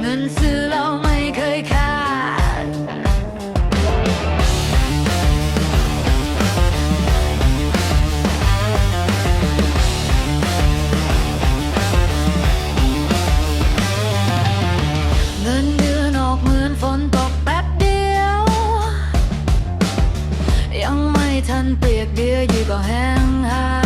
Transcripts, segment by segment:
เงินซื้อเราไม่เคยขาดเงินเดือนออกเหมือนฝนตกแป๊บเดียว ยังไม่ทันเปียกเบียวอยู่ก็แห้งหาย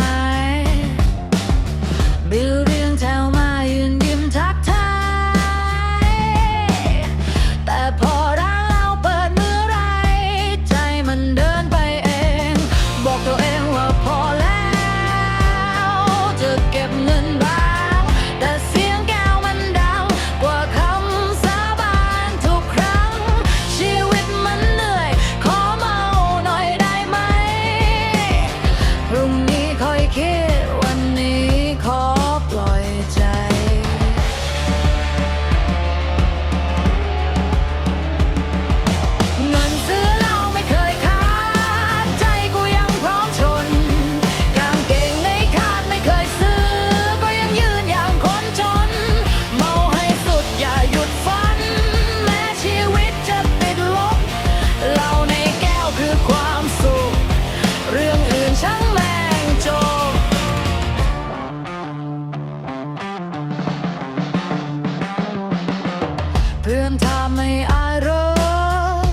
เพื่อนถ้าไม่อายร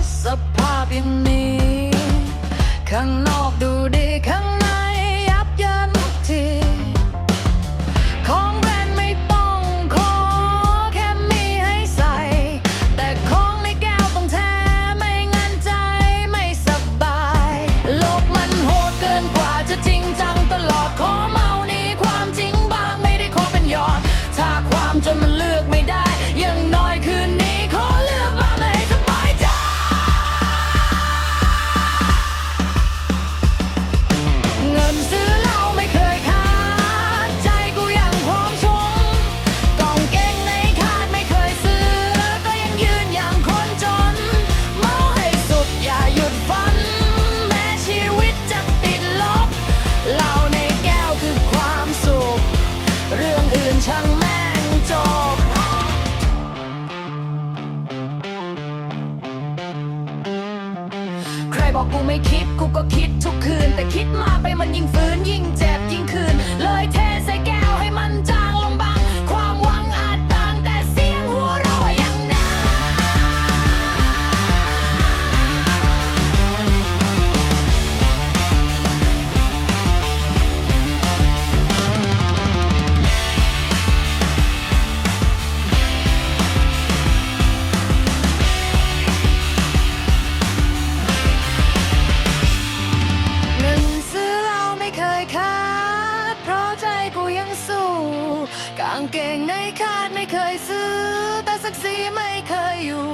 สสภาพอย่างนี้ ข้างนอกดูดีข้าง กูไม่คิดกูก็คิดทุกคืนแกูยังสู้ กางเกงในคาดไม่เคยซื้อ แต่สักสีไม่เคยอยู่